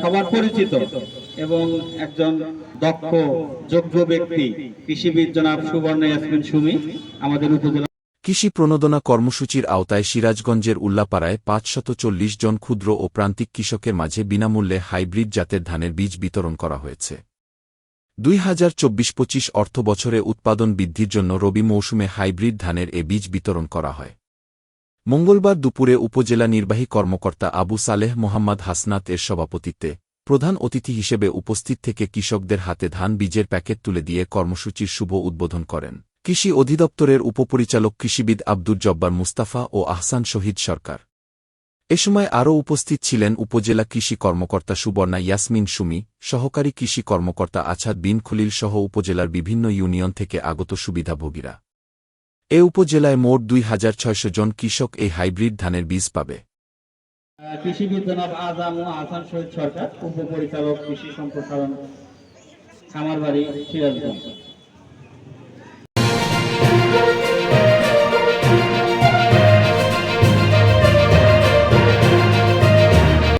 সবার পরিচিত এবং একজন দক্ষ, যোগ্য ব্যক্তি, কৃষিবিদ জনাব সুবর্ণ ইয়াসমিন সুমি, আমাদের উপজেলা কৃষি প্রণোদনা কর্মসূচির আওতায় সিরাজগঞ্জের উল্লাপাড়ায় পাঁচশত চল্লিশ জন ক্ষুদ্র ও প্রান্তিক কৃষকের মাঝে বিনামূল্যে হাইব্রিড জাতের ধানের বীজ বিতরণ করা হয়েছে। দুই হাজার চব্বিশ পঁচিশ অর্থ বছরে উৎপাদন বৃদ্ধির জন্য রবি মৌসুমে হাইব্রিড ধানের এ বীজ বিতরণ করা হয়। মঙ্গলবার দুপুরে উপজেলা নির্বাহী কর্মকর্তা আবু সালেহ মোহাম্মদ হাসনাত এর সভাপতিত্বে প্রধান অতিথি হিসেবে উপস্থিত থেকে কৃষকদের হাতে ধান বীজের প্যাকেট তুলে দিয়ে কর্মসূচির শুভ উদ্বোধন করেন। কৃষি অধিদপ্তরের উপপরিচালক কৃষিবিদ আব্দুর জব্বার মুস্তাফা ও আহসান শহীদ সরকার। এ সময় আরও উপস্থিত ছিলেন উপজেলা কৃষি কর্মকর্তা সুবর্ণা ইয়াসমিন সুমি, সহকারী কৃষি কর্মকর্তা আছাদ বিন খলিল সহ উপজেলার বিভিন্ন ইউনিয়ন থেকে আগত সুবিধাভোগীরা। এ উপজেলায় মোট দুই হাজার ছয়শো জন কৃষক এই হাইব্রিড ধানের বীজ পাবে। আজাম ও আসান সরকার, উপপরিচালক কৃষি সম্প্রসারণ, খামারবাড়ি, সিরাজগঞ্জ।